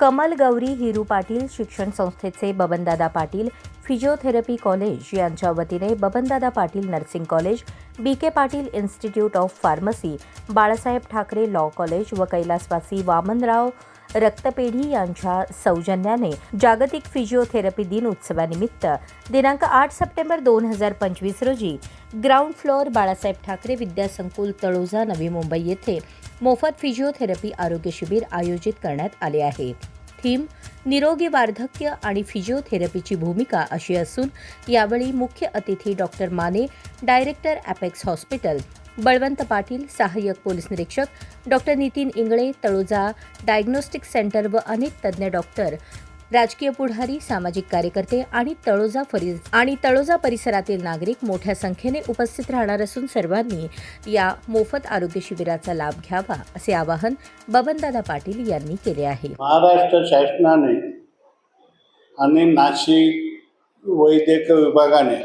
कमल गौरी हिरू पाटील शिक्षण संस्थेचे Babandada Patil physiotherapy college यांच्या वतीने Babandada Patil nursing college B K Patil institute of pharmacy Balasaheb Thackeray law college व कैलासवासी वामनराव रक्तपेढी यांच्या सौजन्याने जागतिक फिजिओथेरपी दिन उत्सवानिमित्त दिनांक आठ सप्टेंबर दोन हजार पंचवीस रोजी ग्राउंड फ्लोअर बाळासाहेब ठाकरे विद्यासंकुल तळोजा नवी मुंबई येथे मोफत फिजिओथेरपी आरोग्य शिबिर आयोजित करण्यात आले आहे. थीम निरोगी वार्धक्य आणि फिजिओथेरपीची भूमिका अशी असून यावेळी मुख्य अतिथी doctor Mane director Apex hospital Balwant Patil सहाय्यक पोलीस निरीक्षक doctor Nitin Ingle Taloja diagnostic centre व अनेक तज्ज्ञ डॉक्टर राजकीय पुढारी सामाजिक कार्यकर्ते आणि तळोजा फरी आणि तळोजा परिसरातील नागरिक मोठ्या संख्येने उपस्थित राहणार असून सर्वांनी या मोफत आरोग्य शिबिराचा लाभ घ्यावा असे आवाहन बबनदादा पाटील यांनी केले आहे. महाराष्ट्र शासनाने आणि नाशिक वैद्यकीय विभागाने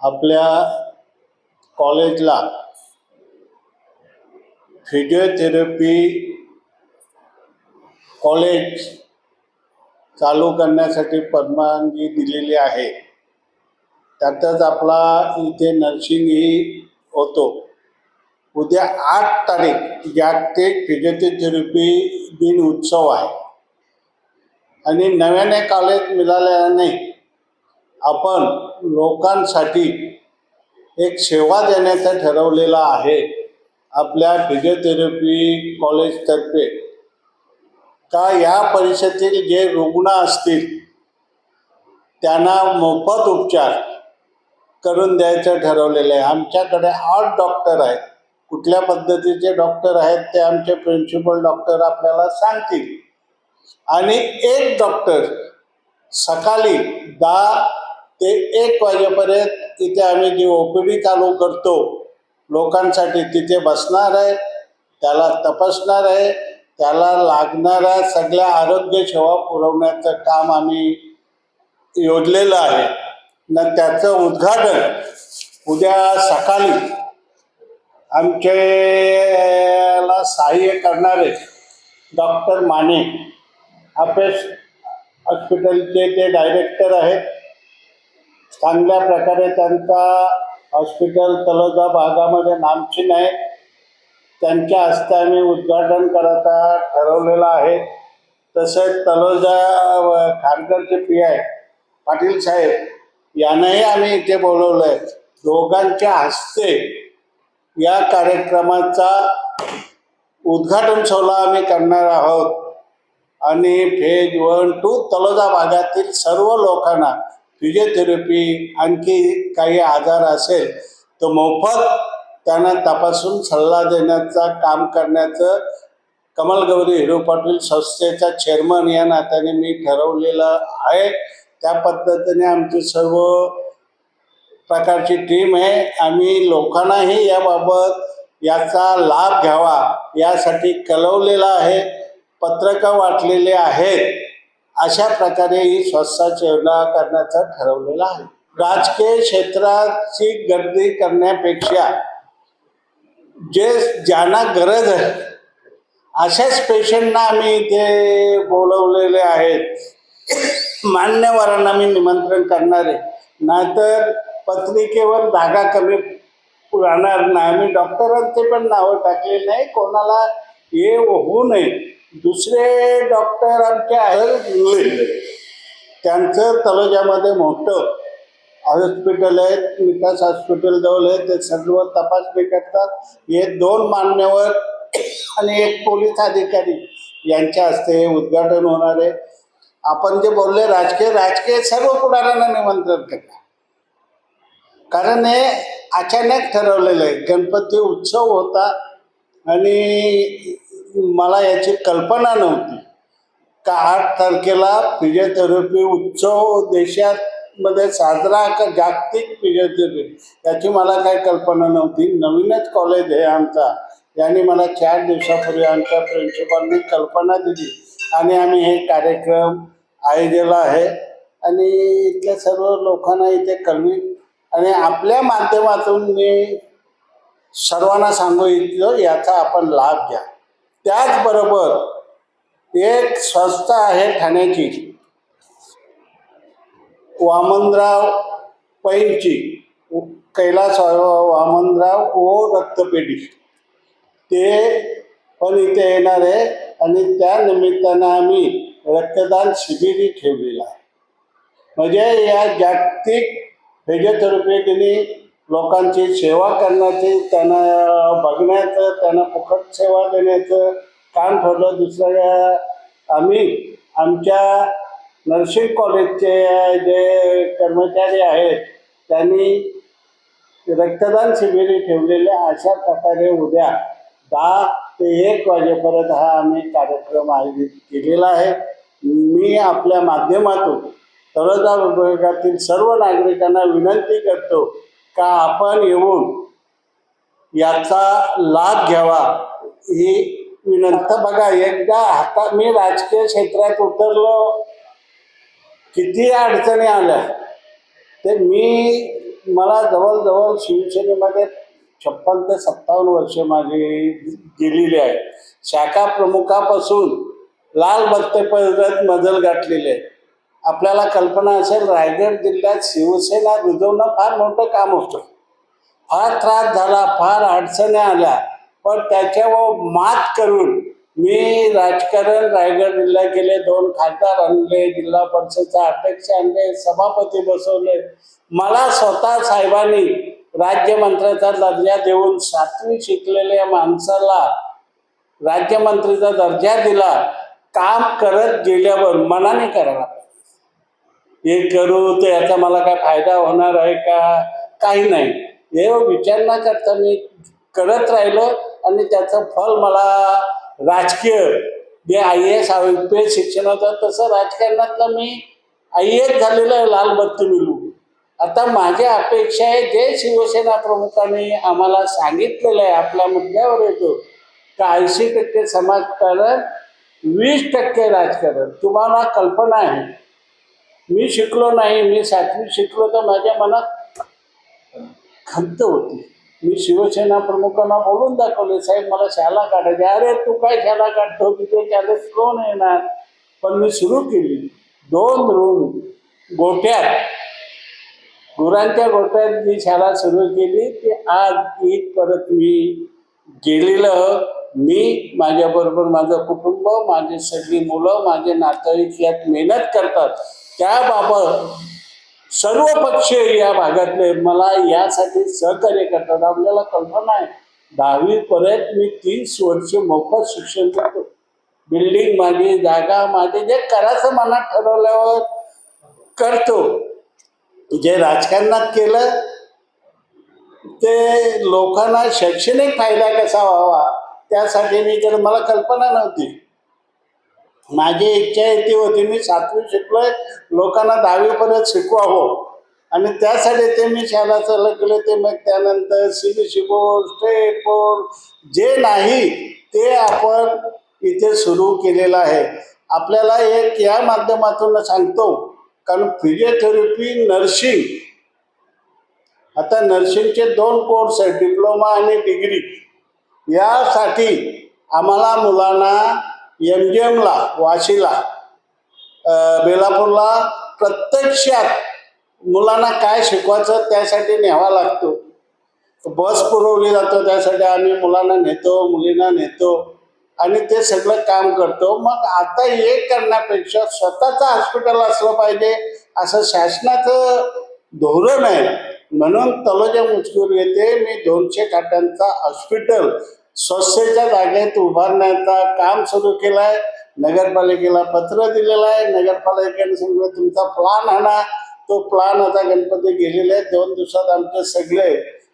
आपल्या कॉलेजला फिजिओथेरपी कॉलेज चालू करण्यासाठी परवानगी दिलेली आहे. त्यातच आपला इथे नर्सिंगही होतो. उद्या आठ तारीख जागतिक फिजिओथेरपी दिन उत्सव आहे. आणि नव्याने कॉलेज मिळाल्याने आपण लोकांसाठी एक सेवा देण्याचं ठरवलेलं आहे. आपल्या फिजिओथेरपी कॉलेजतर्फे का या परिषदेतील जे रुग्ण असतील त्यांना मोफत उपचार करून द्यायचं ठरवलेलं आहे. आमच्याकडे आठ डॉक्टर आहेत. कुठल्या पद्धतीचे डॉक्टर आहेत ते आमचे प्रिन्सिपल डॉक्टर आपल्याला सांगतील. आणि एक डॉक्टर सकाळी दहा ते एक वाजेपर्यंत इथे आम्ही जी ओ पी डी चालू करतो लोकांसाठी तिथे बसणार आहे त्याला तपासणार आहे त्याला लागणाऱ्या सगळ्या आरोग्य सेवा पुरवण्याचं काम आम्ही योजलेलं आहे. न त्याचं उद्घाटन उद्या सकाळी आमच्याला सहाय्य करणारे डॉक्टर माने अपेस हॉस्पिटलचे ते डायरेक्टर आहेत. चांगल्या प्रकारे त्यांचा हॉस्पिटल तलोजा भागामध्ये नामचीन आहे. त्यांच्या हस्ते आम्ही उद्घाटन करायचा ठरवलेलं आहे. तसेच तलोजा खानकरचे पी आय पाटील साहेब यांनाही आम्ही इथे बोलवलं आहे दोघांच्या हस्ते या कार्यक्रमाचा उद्घाटन सोहळा आम्ही करणार आहोत. आणि फेज वन टू तलोजा भागातील सर्व लोकांना फिजिओथेरपी आणखी काही आजार असेल तर मोफत त्यांना तपासून सल्ला देण्याचा काम करण्याचं कमल गौरी हिरो पाटील संस्थेचा चेअरमन या नात्याने मी ठरवलेलं आहे. त्या पद्धतीने आमची सर्व प्रकारची टीम आहे. आम्ही लोकांनाही याबाबत याचा लाभ घ्यावा यासाठी कळवलेला आहे. पत्रकं वाटलेले आहेत. अशा प्रकारे ही स्वस्ताची सेवा करण्याचं ठरवलेलं आहे. राजकीय क्षेत्राची गर्दी करण्यापेक्षा जे ज्यांना गरज आहे अशाच पेशंटना आम्ही इथे बोलवलेले आहेत. मान्यवरांना मी निमंत्रण करणार. आहे नाहीतर पत्रिकेवर जागा कमी राहणार नाही. आम्ही डॉक्टरांचे पण नावं टाकले नाही. कोणाला हे होऊ नये. दुसरे डॉक्टर आमचे आहेत त्यांचं तलोजामध्ये मोठं हॉस्पिटल आहे विकास हॉस्पिटल जवळ आहे ते सर्व तपासणी करतात हे दोन मान्यवर आणि एक पोलीस अधिकारी यांच्या हस्ते हे उद्घाटन होणार आहे. आपण जे बोलले राजकीय राजकीय सर्व पुढाऱ्यांना निमंत्रण करणार कारण हे अचानक ठरवलेलं आहे. गणपती उत्सव होता आणि मला याची कल्पना नव्हती. का आठ तारखेला फिजिओथेरपी उत्सव देशात मध्ये साजरा का जागतिक फिजिओथेरपी याची मला काही कल्पना नव्हती. नवीनच कॉलेज आहे आमचा. यांनी मला चार दिवसापूर्वी आमच्या प्रिन्सिपॉलनी कल्पना दिली. आणि आम्ही हे कार्यक्रम आयोजला आहे. आणि इथल्या सर्व लोकांना इथे कळवी आणि आपल्या माध्यमातून मी सर्वांना सांगू इच्छितो याचा आपण लाभ घ्या. त्याचबरोबर एक संस्था आहे ठाण्याची. वामनराव पैंची कैलास वामनराव ओ रक्तपेढी. ते पण इथे येणार आहे आणि त्या निमित्तानं आम्ही रक्तदान शिबिरी ठेवलेलं आहे. म्हणजे या जागतिक फिजिओथेरपीने लोकांची सेवा करण्याची त्यांना बघण्याचं त्यांना फुकट सेवा देण्याचं काम ठरलं. दुसऱ्या आम्ही आमच्या नर्सिंग कॉलेजचे जे कर्मचारी आहेत त्यांनी रक्तदान शिबिरे ठेवलेले अशा प्रकारे उद्या दहा ते एक वाजेपर्यंत हा आम्ही कार्यक्रम आयोजित केलेला आहे. मी आपल्या माध्यमातून तळोजा विभागातील सर्व नागरिकांना विनंती करतो का आपण येऊन याचा लाभ घ्यावा ही विनंती. बघा एकदा आता मी राजकीय क्षेत्रात उतरलो किती अडचणी आल्या. ते मी मला जवळजवळ शिवसेनेमध्ये छप्पन ते सत्तावन्न वर्ष माझी गेलेली आहे. शाखा प्रमुखापासून लाल बत्तेपर्यंत मजल गाठलेले आहे. आपल्याला कल्पना असेल रायगड जिल्ह्यात शिवसेना रुजवणं फार मोठं काम होतं. फार त्रास झाला फार अडचणी आल्या. पण त्याच्यावर मात करून मी राजकारण रायगड जिल्ह्यात गेले दोन खासदार आणले जिल्हा परिषदचा अध्यक्ष आणले सभापती बसवले. मला स्वतः साहेबांनी राज्यमंत्र्याचा दर्जा देऊन सातवी शिकलेल्या माणसाला राज्यमंत्रीचा दर्जा दिला काम करत गेल्यावर मनाने करायला हे करू तर याचा मला काय फायदा होणार आहे का? काही नाही. हे विचार न करता मी करत राहिलो आणि त्याचं फल मला राजकीय जे I S I P S शिक्षण होतं तसं राजकारणातलं मी आय एस झालेलं आहे लाल बत्ती मिलू आता माझी अपेक्षा आहे जे शिवसेना प्रमुखांनी आम्हाला सांगितलेलं आहे आपल्या मुद्द्यावर येतो का ऐंशी टक्के समाजकारण वीस टक्के राजकारण. तुम्हाला कल्पना आहे. मी शिकलो नाही मी सातवी शिकलो तर माझ्या मनात खंत होती. मी शिवसेना प्रमुखांना बोलून दाखवले साहेब मला शाला काढायचे. अरे तू काय शाला काढतो? तिथे त्याला कोण येणार? पण मी सुरू केली. दोन रूम गोट्यात गुरांच्या गोट्यात जी शाळा सुरू केली. ती आज ईद परत मी गेलेलं. मी माझ्याबरोबर माझं कुटुंब माझी सगळी मुलं माझे नातेवाईक यात मेहनत करतात. त्याबाबत सर्व पक्ष या भागातले मला यासाठी सहकार्य करतात आपल्याला कल्पना आहे. दहावीपर्यंत मी तीस वर्ष मोफत शिक्षण करतो बिल्डिंग माझी जागा माझे जे करायचं मनात ठरवल्यावर करतो. जे राजकारणात केलं ते लोकांना शैक्षणिक फायदा कसा व्हावा त्यासाठी मी केलं मला कल्पना नव्हती माझी इच्छा ती होती मी सातवी शिकलोय लोकांना दहावीपर्यंत शिकवावं. आणि त्यासाठी ते मी शाळा चालू केले ते मग त्यानंतर C B C board state board जे नाही ते आपण इथे सुरू केलेलं आहे. आपल्याला एक या माध्यमातून सांगतो कारण फिजिओथेरपी नर्सिंग आता नर्सिंगचे दोन कोर्स आहेत डिप्लोमा आणि डिग्री यासाठी आम्हाला मुलांना एम जी एमला वाशीला बेलापूरला प्रत्यक्षात मुलांना काय शिकवायचं त्यासाठी न्यावा लागतो. बस पुरवली जातो त्यासाठी आम्ही मुलांना नेतो मुलींना नेतो आणि ते सगळं काम करतो. मग आता हे करण्यापेक्षा स्वतःचं हॉस्पिटल असलं पाहिजे असं शासनाचं धोरण आहे. म्हणून तलोजा मुचकूर येथे मी दोनशे खाटांचा हॉस्पिटल स्वच्छतेच्या जागेत उभारण्याचा काम सुरू केलं आहे नगरपालिकेला पत्र दिलेलं आहे नगरपालिकेने सांगितलं तुमचा प्लान आणा तो प्लान आता गणपती गेलेले आहे दोन दिवसात आमचे सगळे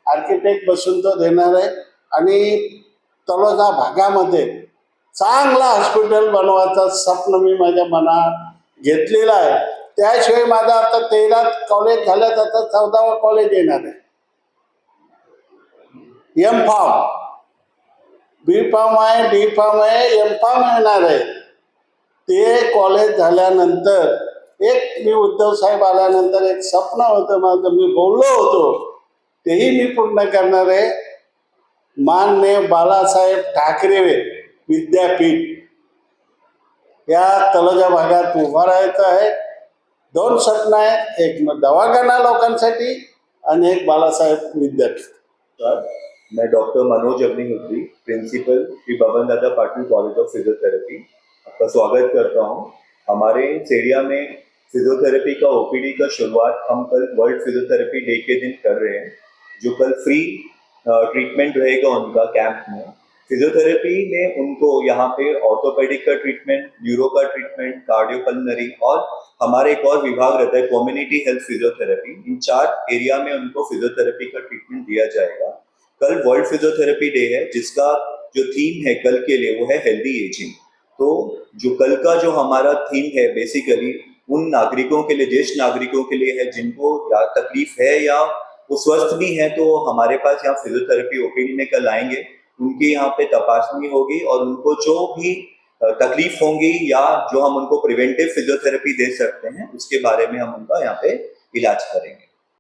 आर्किटेक्ट बसून तो देणार आहे. आणि तलोजा भागामध्ये चांगला हॉस्पिटल बनवायचा स्वप्न मी माझ्या मनात घेतलेलं आहे. त्याशिवाय माझा आता तेरा कॉलेज झाल्यात. आता चौदावा कॉलेज येणार आहे. एम फार्म बी फार्म आहे डी फार्म आहे एम फॉर्म येणार आहे. ते कॉलेज झाल्यानंतर एक मी उद्धव साहेब आल्यानंतर एक स्वप्न होतं माझं. मी बोललो होतो. तेही मी पूर्ण करणार आहे. मान्य बाळासाहेब ठाकरे विद्यापीठ. या तलोजा भागात उभा राहायचं आहे. दोन स्वप्न आहेत. एक दवाखाना लोकांसाठी आणि एक बाळासाहेब विद्यापीठ. मैं doctor Manoj Agnihotri, principal Shri Baban Dada Patil college of physiotherapy आपका स्वागत करता हूँ। हमारे एरिया में फिजियोथेरेपी का ओपीडी का शुरुआत हम कल वर्ल्ड फिजियोथेरेपी डे के दिन कर रहे हैं, जो कल फ्री ट्रीटमेंट रहेगा उनका कैंप में। फिजियोथेरेपी में उनको यहाँ पे ऑर्थोपेडिक का ट्रीटमेंट न्यूरो का ट्रीटमेंट कार्डियोपल्मनरी और हमारे एक और विभाग रहता है कम्युनिटी हेल्थ फिजियोथेरेपी इन चार एरिया में उनको फिजियोथेरेपी का ट्रीटमेंट दिया जाएगा। कल वर्ल्ड फिजियोथेरेपी डे है, जिसका जो थीम है कल के लिए, वो है हेल्दी एजिंग तो जो कल का जो हमारा थीम है बेसिकली उन नागरिकों के लिए, ज्येष्ठ नागरिकों के लिए है, जिनको या तकलीफ़ है या वो स्वस्थ भी है तो हमारे पास यहाँ फिजियोथेरेपी ओपीडी में कल आएँगे। उनकी यहाँ पे तपासनी होगी और उनको जो भी तकलीफ़ होंगी या जो हम उनको प्रिवेंटिव फिजियोथेरेपी दे सकते हैं, उसके बारे में हम उनका यहाँ पे इलाज करेंगे।